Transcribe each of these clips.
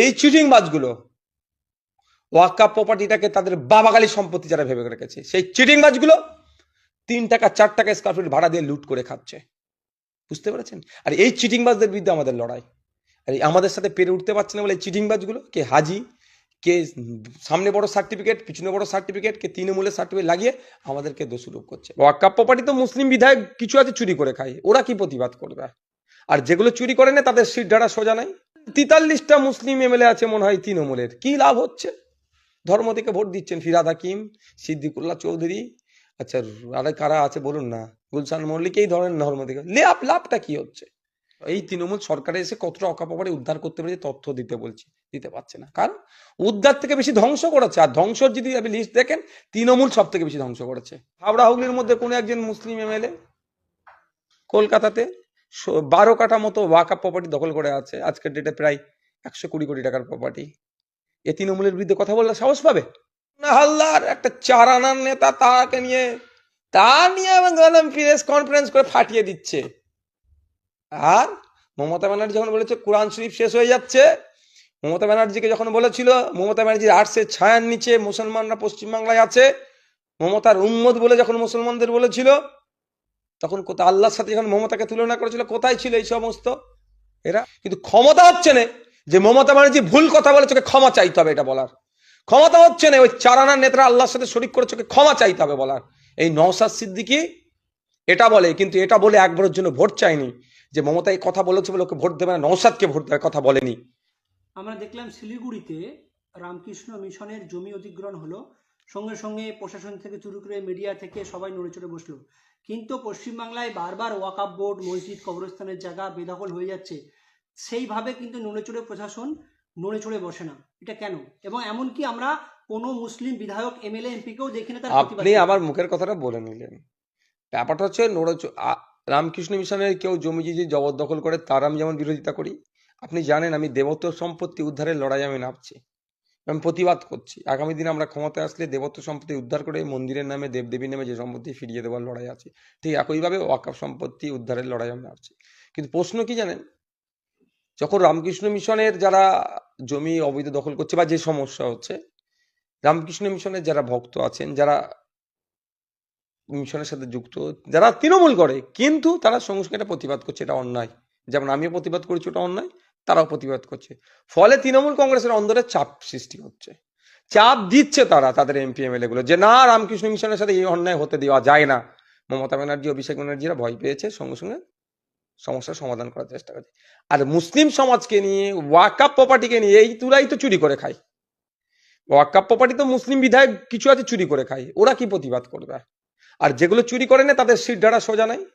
এই চিটিং বাজগুলো ওয়াক্কা প্রপার্টিটাকে তাদের বাবাগালি সম্পত্তি যারা ভেবে রেখেছে, সেই চিটিং বাজগুলো তিন টাকা, চার টাকা স্কোয়ার ফিট ভাড়া দিয়ে লুট করে খাচ্ছে। বুঝতে পেরেছেন? আর এই চিটিং বাজদের বিরুদ্ধে আমাদের লড়াই। আর আমাদের সাথে পেরে উঠতে পারছে না বলে চিটিং বাজগুলো, কে হাজি, কে সামনে বড় সার্টিফিকেট পিছনে বড় সার্টিফিকেট কে তৃণমূলের সার্টিফিকেট লাগিয়ে আমাদেরকে দোষারোপ করছে। ওয়াক্কা প্রপার্টি তো মুসলিম বিধায়ক কিছু আছে চুরি করে খায়, ওরা কি প্রতিবাদ করবে? আর যেগুলো চুরি করে না, তাদের সিট ঢাড়া সোজা নাই। তেতাল্লিশটা মুসলিম এমএলএ আছে মনে হয় তৃণমূলের। কি লাভ হচ্ছে? ধর্ম থেকে ভোট দিচ্ছেন ফিরাদ হাকিম, সিদ্দিকুল্লাহ চৌধুরী। আচ্ছা আর কারা আছে বলুন না। গুলশান মল্লিক এই ধরনের ধর্ম থেকে। লাভ, লাভটা কি হচ্ছে? এই তৃণমূল সরকারে এসে কতটা অকাপড়ে উদ্ধার করতে পেরেছে তথ্য দিতে বলছি, দিতে পারছে না। কারণ উদ্ধার থেকে বেশি ধ্বংস করেছে। আর ধ্বংসর যদি আপনি লিস্ট দেখেন, তৃণমূল সব থেকে বেশি ধ্বংস করেছে। হাওড়া হুগলির মধ্যে কোনো একজন মুসলিম এমএলএ? কলকাতাতে? বারো কাঠা মতো ওয়াকা প্রপার্টি দখল করে আছে। আজকের ডেটে প্রায় একশো কুড়ি কোটি টাকার প্রপার্টি এ তৃণমূলের বিরুদ্ধে কথা বললে সাহস পাবে? না, হাল্লার একটা চার আনার নেতা তাকে নিয়ে, তা নিয়ে প্রেস কনফারেন্স করে ফাটিয়ে দিচ্ছে। আর মমতা ব্যানার্জি যখন বলেছে, কোরআন শরীফ শেষ হয়ে যাচ্ছে। মমতা ব্যানার্জিকে যখন বলেছিল, মমতা ব্যানার্জির আর্টসের ছায়ার নিচে মুসলমানরা পশ্চিমবাংলায় আছে। মমতার উম্মত বলে যখন মুসলমানদের বলেছিল তখন কোথায় আল্লাহর সাথে যখন মমতাকে তুলনা করেছিল, কোথায় ছিল এই সমস্ত? এরা? কিন্তু ক্ষমতা হচ্ছে না। যে মমতা ব্যানার্জি ভুল কথা বলে তোকে ক্ষমা চাইতে হবে এটা বলার। ক্ষমতা হচ্ছে না, ওই চারানার নেতারা আল্লাহর সাথে শরিক করে তোকে ক্ষমা চাইতে হবে বলার। এই নওসাদ সিদ্দিকি এটা বলে, কিন্তু এটা বলে একবারের জন্য ভোট চাইনি যে মমতা এই কথা বলেছে বলে ওকে ভোট দেবে না নওসাদকে ভোট দেওয়ার কথা বলেনি। আমরা দেখলাম শিলিগুড়িতে রামকৃষ্ণ মিশনের জমি অধিগ্রহণ হলো। সঙ্গে সঙ্গে প্রশাসন থেকে শুরু করে মিডিয়া থেকে সবাই নড়ে চড়ে বসল। কিন্তু পশ্চিমবাংলায় বারবার ওয়াকাব বোর্ড মসজিদ কবরস্থানের জায়গা বেদখল হয়ে যাচ্ছে। সেইভাবে কিন্তু নড়ে চড়ে প্রশাসন নড়ে চড়ে বসে না। এটা কেন? এবং এমনকি আমরা কোনো মুসলিম বিধায়ক এমএলএ এমপিকেও দেখি না আপনি। আমার মুখের কথাটা বলে নিলেন। ব্যাপারটা হচ্ছে নোড়া রামকৃষ্ণ মিশনের কেউ জমি যদি জবরদখল করে তার আমি যেমন বিরোধিতা করি আপনি জানেন আমি দেবত্ব সম্পত্তি উদ্ধারের লড়াই আমি নামছি। আমি প্রতিবাদ করছি। আগামী দিনে আমরা ক্ষমতায় আসলে দেবত্ব সম্পত্তি উদ্ধার করে মন্দিরের নামে, দেবদেবীর নামে যে সম্পত্তি ফিরিয়ে দেওয়ার লড়াই আছে, ঠিক একইভাবে ওয়াকাফ সম্পত্তি উদ্ধারের লড়াই আমরা নামছি কিন্তু প্রশ্ন কি জানেন? যখন রামকৃষ্ণ মিশনের যারা জমি অবৈধ দখল করছে বা যে সমস্যা হচ্ছে, রামকৃষ্ণ মিশনের যারা ভক্ত আছেন, যারা মিশনের সাথে যুক্ত, যারা তৃণমূল করে, কিন্তু তারা সঙ্গে প্রতিবাদ করছে, এটা অন্যায়। যেমন আমিও প্রতিবাদ করেছি, ওটা অন্যায়। তারাও প্রতিবাদ করছে। ফলে তৃণমূল কংগ্রেসের অন্দরে চাপ সৃষ্টি হচ্ছে। চাপ দিচ্ছে তারা, তাদের এমপি এমএলএ গুলো যে না, রামকৃষ্ণ মিশনের সাথে এই অন্যায় হতে দেওয়া যায় না। মমতা ব্যানার্জি, অভিষেক ব্যানার্জিরা ভয় পেয়েছে, সঙ্গে সঙ্গে সমস্যার সমাধান করার চেষ্টা করছে। আর মুসলিম সমাজকে নিয়ে ওয়াকাপ প্রপার্টিকে নিয়ে, এই তুলাই তো চুরি করে খায়। ওয়াকাপ প্রপার্টি তো মুসলিম বিধায়ক কিছু আছে চুরি করে খায়। ওরা কি প্রতিবাদ করবে? আর যেগুলো চুরি করে না, তাদের সিট ঢাড়া সোজা নাই।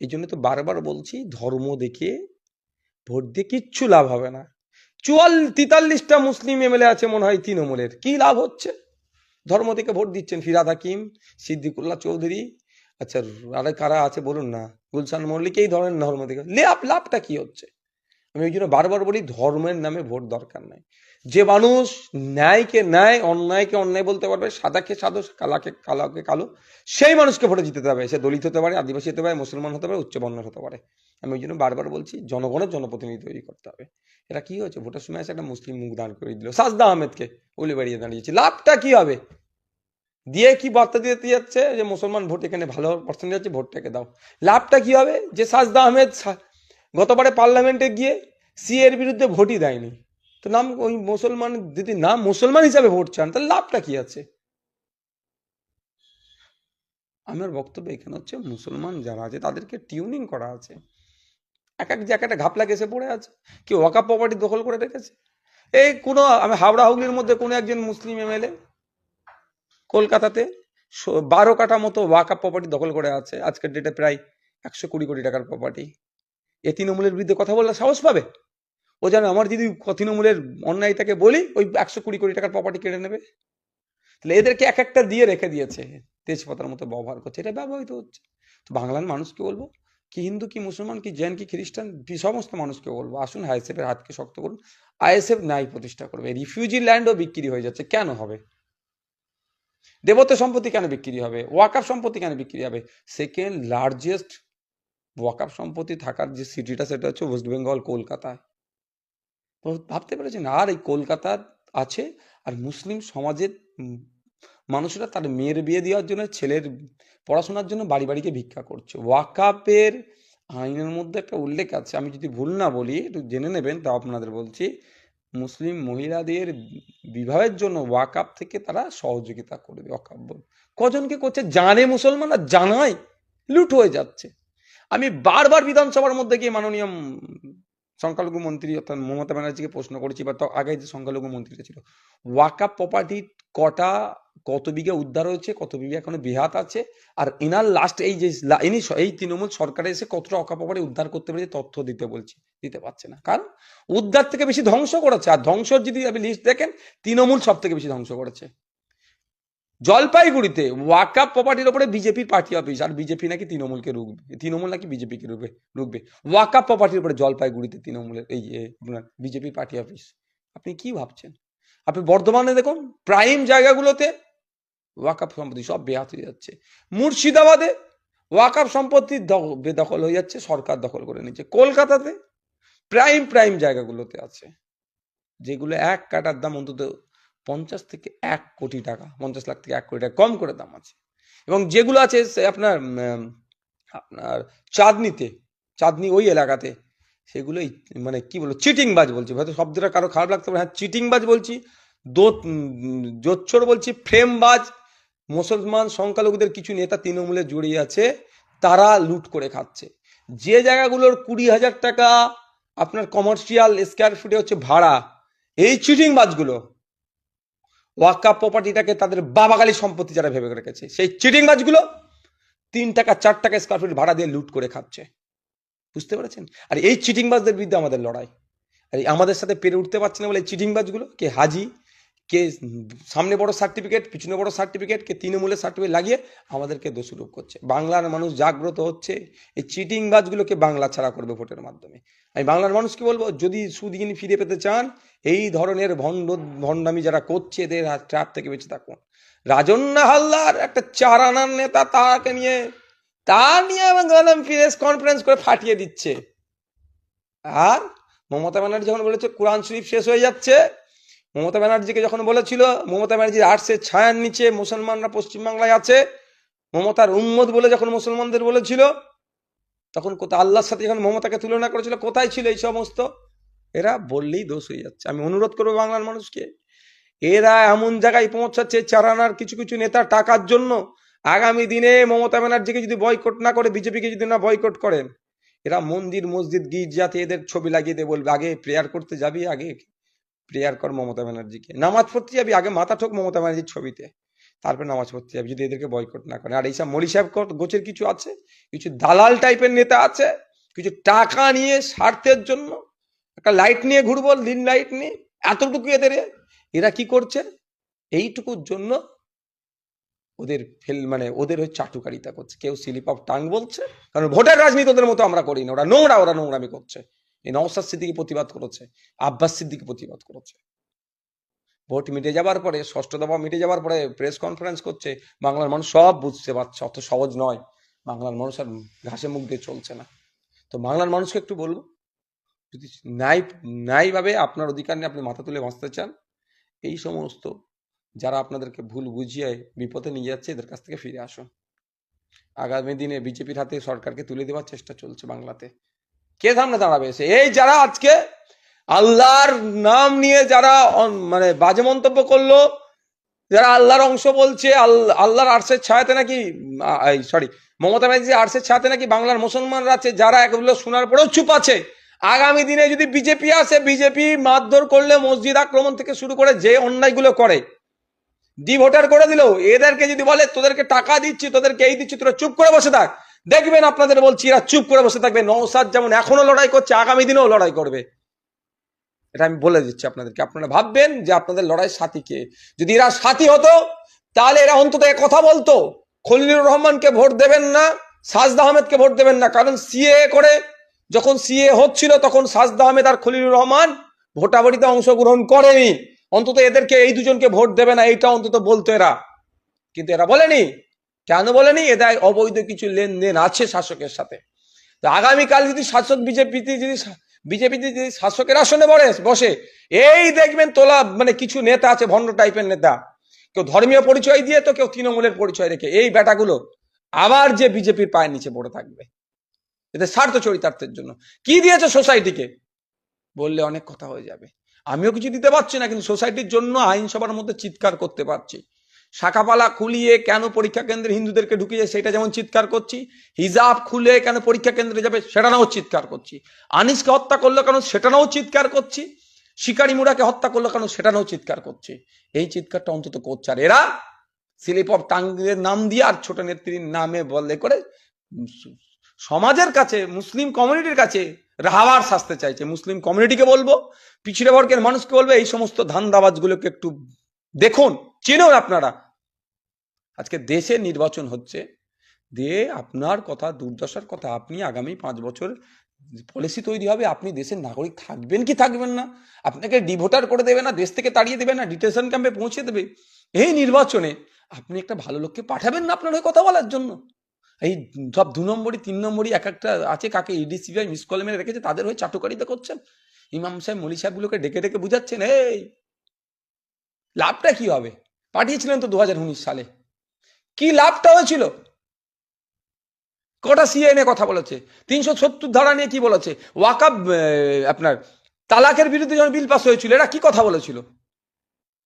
এই জন্য তো বারবার বলছি, ধর্ম দেখে ভোট দিয়ে কিচ্ছু লাভ হবে না। চুয়াল, তেতাল্লিশটা মুসলিম এমএলএ আছে মনে হয় তৃণমূলের। কি লাভ হচ্ছে? ধর্ম থেকে ভোট দিচ্ছেন ফিরাদ হাকিম, সিদ্দিকুল্লাহ চৌধুরী। আচ্ছা আরে কারা আছে বলুন না। গুলশান মল্লিক এই ধরনের ধর্ম থেকে। লাভ, লাভটা কি হচ্ছে? আমি ওই জন্য বারবার বলি, ধর্মের নামে ভোট দরকার নাই। যে মানুষ ন্যায়কে ন্যায়, অন্যায়কে অন্যায় বলতে পারবে, সাদাকে সাদো, কালাকে কালাকে কালো, সেই মানুষকে ভোটে জিতে হবে সে দলিত হতে পারে, আদিবাসী হতে পারে, মুসলমান হতে পারে উচ্চবর্ণের হতে পারে। আমি ওই জন্য বারবার বলছি, জনগণের জনপ্রতিনিধি তৈরি করতে হবে। এটা কি হয়েছে? ভোটের সময় এসে একটা মুসলিম মুখ দান করে দিল। সাজদা আহমেদকে উলি বাড়িয়ে দাঁড়িয়েছে। লাভটা কি হবে? দিয়ে কি বার্তা দিতে যাচ্ছে যে মুসলমান ভোট এখানে ভালো পার্সেন্টেজ আছে, ভোটটাকে দাও। লাভটা কি হবে? যে সাজদা আহমেদ গতবারে পার্লামেন্টে গিয়ে সি এর বিরুদ্ধে ভোটই দেয়নি। তো নাম ওই মুসলমান, যদি না মুসলমান হিসাবে ভোট চান, তাহলে লাভটা কি আছে? আমার বক্তব্য এখানে হচ্ছে, মুসলমান যারা আছে, তাদেরকে টিউনিং করা আছে। এক এক জায়গাটা ঘাপলা গেছে পড়ে আছে। কেউ ওয়াকা প্রপার্টি দখল করে রেখেছে। এই কোনো, আমি হাওড়া হুগলির মধ্যে কোনো একজন মুসলিম এমএলএ কলকাতাতে বারো কাঠা মতো ওয়াকা প্রপার্টি দখল করে আছে। আজকের ডেটে প্রায় একশো কুড়ি কোটি টাকার প্রপার্টি এ তৃণমূলের বিরুদ্ধে কথা বললে সাহস পাবে? ও জানে আমার যদি তৃণমূলের অন্যায়টাকে বলি, ওই একশো কুড়ি কোটি টাকার প্রপার্টি কেড়ে নেবে? তাহলে এদেরকে এক একটা দিয়ে রেখে দিয়েছে। তেজপাতার মতো ব্যবহার করছে। এটা ব্যবহৃত হচ্ছে। তো বাংলার মানুষকে বলব, কি হিন্দু, কি মুসলমান, কি জৈন, কি খ্রিস্টান সমস্ত মানুষকে বলব, আসুন আইএসএফ এর হাতকে শক্ত করুন। আইএসএফ ন্যায় প্রতিষ্ঠা করবে। রিফিউজি ল্যান্ডও বিক্রি হয়ে যাচ্ছে। কেন হবে? দেবত্ব সম্পত্তি কেন বিক্রি হবে? ওয়াকাফ সম্পত্তি কেন বিক্রি হবে? সেকেন্ড লার্জেস্ট ওয়াকাফ সম্পত্তি থাকার যে সিটিটা সেটা হচ্ছে ওয়েস্ট বেঙ্গল কলকাতায় ভাবতে পেরেছেন, আর এই কলকাতা আছে, আর মুসলিম সমাজের মানুষরা তার মেয়ের বিয়ে দেওয়ার জন্য, ছেলের পড়াশোনার জন্য বাড়ি বাড়িকে ভিক্ষা করছে। ওয়াকাপের আইনের মধ্যে একটা উল্লেখ আছে, আমি যদি ভুল না বলি, একটু জেনে নেবেন তা আপনাদের বলছি। মুসলিম মহিলাদের বিবাহের জন্য ওয়াকাপ থেকে তারা সহযোগিতা করবে। ওয়াকাপ বল কজনকে করছে? জানে মুসলমানরা জানায়, লুট হয়ে যাচ্ছে। আমি বারবার বিধানসভার মধ্যে গিয়ে মাননীয় সংখ্যালঘু মন্ত্রী অর্থাৎ মমতা ব্যানার্জিকে প্রশ্ন করেছি, বা আগে যে সংখ্যালঘু মন্ত্রীটা ছিল ওয়াকাপ প্রপার্টি কটা, কত বিঘা উদ্ধার হয়েছে, কত বিঘা এখনও বেহাত আছে, আর এনার লাস্ট এই যে ইনি এই তৃণমূল সরকারে এসে কতটা প্রপার্টি উদ্ধার করতে পেরেছে তথ্য দিতে বলছি, দিতে পারছে না। কারণ উদ্ধার থেকে বেশি ধ্বংস করেছে, আর ধ্বংসর যদি আপনি লিস্ট দেখেন, তৃণমূল সব থেকে বেশি ধ্বংস করেছে। জলপাইগুড়িতে ওয়াকাপ প্রপার্টির ওপরে বিজেপির পার্টি অফিস আর বিজেপি নাকি তৃণমূলকে রুখবে। তৃণমূল নাকি বিজেপিকে রুখবে? রুখবে। ওয়াকাপ প্রপার্টির উপরে জলপাইগুড়িতে তৃণমূলের এই বিজেপির পার্টি অফিস আপনি কি ভাবছেন? আপনি বর্ধমানে দেখুন প্রাইম জায়গাগুলোতে ওয়াকাপ সম্পত্তি সব বেহাত হয়ে যাচ্ছে। মুর্শিদাবাদে ওয়াকাপ সম্পত্তি বেদখল হয়ে যাচ্ছে, সরকার দখল করে নিচ্ছে। কলকাতাতে প্রাইম প্রাইম জায়গাগুলোতে আছে। যেগুলো এক কাটার দাম অন্তত পঞ্চাশ থেকে এক কোটি টাকা পঞ্চাশ লাখ থেকে এক কোটি টাকা কম করে দাম আছে। এবং যেগুলো আছে আপনার আপনার চাঁদনিতে চাঁদনি ওই এলাকাতে সেগুলোই মানে কি বলব চিটিংবাজ বলছি। হয়তো শব্দটা কারও খারাপ লাগতে পারে। হ্যাঁ চিটিংবাজ বলছি দো উম, জোচ্চোর বলছি ফ্রেমবাজ মুসলমান সংখ্যালঘুদের কিছু নেতা তৃণমূলে জড়িয়ে আছে তারা লুট করে খাচ্ছে। যে জায়গাগুলোর কুড়ি হাজার টাকা আপনার কমার্শিয়াল স্কোয়ার ফুটে হচ্ছে ভাড়া এই চিটিংবাজগুলো ওয়াক্কা প্রপার্টিটাকে তাদের বাবাগালি সম্পত্তি যারা ভেবে রেখেছে, সেই চিটিং গাছগুলো তিন টাকা, চার টাকা স্কোয়ার ফিট ভাড়া দিয়ে লুট করে খাচ্ছে। বুঝতে পেরেছেন? আর এই চিটিংবাজদের বিরুদ্ধে আমাদের লড়াই। আর আমাদের সাথে পেরে উঠতে পারছে না বলে চিটিংবাজগুলো, কে হাজি কে সামনে বড় সার্টিফিকেট পিছনে বড় সার্টিফিকেট কে তৃণমূলের সার্টিফিকেট লাগিয়ে আমাদেরকে দোষারোপ করছে। বাংলার মানুষ জাগ্রত হচ্ছে এই চিটিং বাজগুলোকে বাংলা ছাড়া করবে ভোটের মাধ্যমে। আমি বাংলার মানুষকে বলব, যদি সুদিনী ফিরে পেতে চান, এই ধরনের ভণ্ড, ভণ্ডামি যারা করছে, এদের ট্র্যাপ থেকে বেঁচে থাকুন। রাজন্না হালদার, একটা চারানার নেতা তাকে নিয়ে, তার নিয়ে গেলাম প্রেস কনফারেন্স করে ফাটিয়ে দিচ্ছে। আর মমতা ব্যানার্জি যখন বলেছে, কোরআন শরীফ শেষ হয়ে যাচ্ছে। মমতা ব্যানার্জিকে যখন বলেছিল, মমতা ব্যানার্জির আর্টসের ছায়ার নিচে মুসলমানরা পশ্চিমবাংলায় আছে, মমতার উম্মত বলে যখন মুসলমানদের বলেছিল, তখন কোথায় আল্লাহর সাথে যখন মমতাকে তুলনা করেছিল, কোথায় ছিল এই সমস্ত? এরা বললেই দোষ হয়ে যাচ্ছে। আমি অনুরোধ করব বাংলার মানুষকে, এরা এমন জায়গায় পৌঁছাচ্ছে চারানার কিছু কিছু নেতা টাকার জন্য, আগামী দিনে মমতা ব্যানার্জিকে যদি বয়কট না করে, বিজেপিকে যদি না বয়কট করেন, এরা মন্দির, মসজিদ, গির্জাতে এদের ছবি লাগিয়ে দিয়ে বলবে, আগে প্রেয়ার করতে যাবি, আগে প্রেয়ার কর মমতা ব্যানার্জিকে। নামাজ পড়তে যাবি, আগে মাথা ঠোক মমতা ব্যানার্জির ছবিতে। তারপর নামাজ পড়তে যাবি, যদি এদেরকে বয়কট না করে। আর এইসব মলি সাহেব গোছের কিছু আছে? কিছু দালাল টাইপের নেতা আছে? কিছু টাকা নিয়ে স্বার্থের জন্য? একটা লাইট নিয়ে ঘুরবো দিন লাইট নিয়ে? এতটুকু এদের এরা কি করছে? এইটুকুর জন্য ওদের ফেল মানে ওদের ওই চাটুকারিতা করছে। কেউ স্লিপ অফ টাং বলছে, কারণ ভোটের রাজনীতি ওদের মতো আমরা করি না। ওরা নোংরা, ওরা নোংরামি করছে। এই নওসাদ সিদ্দিকি প্রতিবাদ করেছে, আব্বাস সিদ্দিকি প্রতিবাদ করেছে। ভোট মিটে যাবার পরে, ষষ্ঠ দফা মিটে যাবার পরে প্রেস কনফারেন্স করছে, বাংলার মানুষ সব বুঝতে পারছে, অত সহজ নয়। বাংলার মানুষ আর ঘাসে মুখ দিয়ে চলছে না। তো বাংলার মানুষকে একটু বলব, যদি ন্যায়, ন্যায়ভাবে আপনার অধিকার নিয়ে আপনি মাথা তুলে বাঁচতে চান, এই সমস্ত যারা আপনাদেরকে ভুল বুঝিয়ে বিপদে নিয়ে যাচ্ছে, এদের কাছ থেকে ফিরে আসুন। আগামী দিনে বিজেপির হাতে সরকারকে তুলে দেওয়ার চেষ্টা চলছে বাংলাতে। কে সামনে দাঁড়াবে সে? এই যারা আজকে আল্লাহর নাম নিয়ে যারা মানে বাজে মন্তব্য করল, যারা আল্লাহর অংশ বলছে, আল- আল্লাহর আর্টসের ছায়াতে নাকি সরি মমতা ব্যানার্জি আর্টসের ছায়াতে নাকি বাংলার মুসলমানরা আছে, যারা এগুলো শোনার পরেও চুপ আছে। আগামী দিনে যদি বিজেপি আসে, বিজেপি মারধর করলে মসজিদ আক্রমণ থেকে শুরু করে যে অন্যায়গুলো করে ডি ভোটার করে দিল, এদেরকে যদি বলে, তোদেরকে টাকা দিচ্ছি, তোদেরকে এই দিচ্ছি, তোরা চুপ করে বসে থাক। দেখবেন আপনাদের বলছি, এরা চুপ করে বসে থাকবে। নৌসাদ যেমন এখনও লড়াই করছে, আগামী দিনেও লড়াই করবে। এটা আমি বলে দিচ্ছি আপনাদেরকে। আপনারা ভাববেন যে আপনাদের লড়াই সাথী কে? যদি এরা সাথী হতো, তাহলে এরা অন্তত কথা বলতো। খলিলুর রহমানকে ভোট দেবেন না, সাজদা আহমেদকে ভোট দেবেন না। কারণ সিএ করে, যখন সিএ হচ্ছিল, তখন সাজদা আহমেদ আর খলিলুর রহমান ভোটাভুটিতে অংশগ্রহণ করেনি। অন্তত এদেরকে, এই দুজনকে ভোট দেবে না, এইটা অন্তত বলতো এরা। কিন্তু এরা বলেনি। কেন বলেনি? এদের অবৈধ কিছু লেনদেন আছে শাসকের সাথে। তো আগামীকাল যদি শাসক বিজেপিতে যদি বিজেপিতে যদি শাসকের আসনে বসে বসে, এই দেখবেন তোলা মানে কিছু নেতা আছে, ভণ্ড টাইপের নেতা। কেউ ধর্মীয় পরিচয় দিয়ে তো কেউ তৃণমূলের পরিচয় রেখে। এই বেটাগুলো আবার যে বিজেপির পায়ের নিচে পড়ে থাকবে। এদের স্বার্থ চরিতার্থের জন্য। কি দিয়েছে সোসাইটিকে? বললে অনেক কথা হয়ে যাবে। আমিও কিছু দিতে পারছি না, কিন্তু সোসাইটির জন্য আইনসভার মধ্যে চিৎকার করতে পারছি। শাখাপালা খুলিয়ে কেন পরীক্ষা কেন্দ্রে হিন্দুদেরকে ঢুকিয়ে সেটা যেমন চিৎকার করছি, হিজাব খুলে কেন পরীক্ষা কেন্দ্রে যাবে সেটা নাও চিৎকার করছি। আনিসকে হত্যা করল কেন সেটা নাও চিৎকার করছি। শিকারি মুড়াকে হত্যা করল কেন সেটা নাও চিৎকার করছি। এই চিৎকারটা অন্তত করছে। আর এরা স্লিপ অফ টাঙ্গের নাম দিয়ে আর ছোট নেত্রীর নামে বলে করে সমাজের কাছে, মুসলিম কমিউনিটির কাছে রাহাবার শাস্তে চাইছে। মুসলিম কমিউনিটিকে বলব, পিছিয়ে বর্গের মানুষকে বলব, এই সমস্ত ধান ধান্দাবাজগুলোকে একটু দেখুন। চিনুন আপনারা। আজকে দেশে নির্বাচন হচ্ছে। দিয়ে আপনার কথা, দুর্দশার কথা, আপনি আগামী পাঁচ বছর পলিসি তৈরি হবে, আপনি দেশের নাগরিক থাকবেন কি থাকবেন না? আপনাকে ডিভোটার করে দেবে না, দেশ থেকে তাড়িয়ে দেবে না, ডিটেনশন ক্যাম্পে পৌঁছে দেবে। এই নির্বাচনে আপনি একটা ভালো লোককে পাঠাবেন না আপনার হয়ে কথা বলার জন্য। এই সব দু নম্বরই, তিন নম্বরই এক একটা আছে কাকে ইডি সিবিআই মিস কলে মেরে রেখেছে, তাদের হয়ে চাটুকারিতা করছেন। ইমাম সাহেব, মলি সাহেবগুলোকে ডেকে ডেকে বুঝাচ্ছেন, এই, লাভটা কি হবে? পাঠিয়েছিলেন তো দু হাজার উনিশ সালে। কি লাভটা হয়েছিল? কটা সিএনএ কথা বলেছে? তিনশো সত্তর ধারা নিয়ে কি বলেছে? ওয়াকাব আপনার তালাকের বিরুদ্ধে যখন বিল পাস হয়েছিল, এরা কি কথা বলেছিল?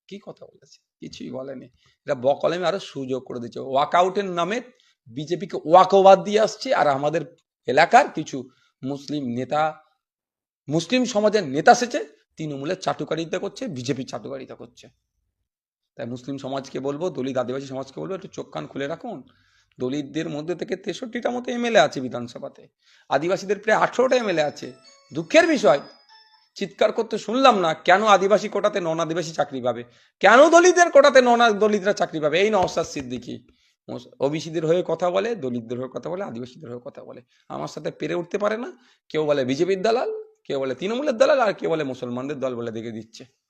কি কথা বলেছে? কিছুই বলেনি। এটা বকলেমে আরও সুযোগ করে দিচ্ছে ওয়াকআউটের নামে বিজেপিকে ওয়াকওবাদ দিয়ে আসছে আর আমাদের এলাকার কিছু মুসলিম নেতা, মুসলিম সমাজের নেতা সেচে তৃণমূলের চাটুকারিতা করছে বিজেপি চাটুকারিতা করছে। তাই মুসলিম সমাজকে বলব, দলিত আদিবাসী সমাজকে বলব, একটু চোখ কান খুলে রাখুন। দলিতদের মধ্যে থেকে তেষট্টিটা মতো এমএলএ আছে বিধানসভাতে। আদিবাসীদের প্রায় আঠেরোটা এমএলএ আছে। দুঃখের বিষয়, চিৎকার করতে শুনলাম না, কেন আদিবাসী কোটাতে নন আদিবাসী চাকরি পাবে? কেন দলিতদের কোটাতে নন দলিতরা চাকরি পাবে? এই নওসাদ সিদ্দিকি। ওবিসিদের হয়ে কথা বলে, দলিতদের হয়ে কথা বলে, আদিবাসীদের হয়ে কথা বলে। আমার সাথে পেরে উঠতে পারে না। কেউ বলে বিজেপির দালাল, কেউ বলে তৃণমূলের দালাল, আর কেউ বলে মুসলমানদের দল বলে দেখে দিচ্ছে।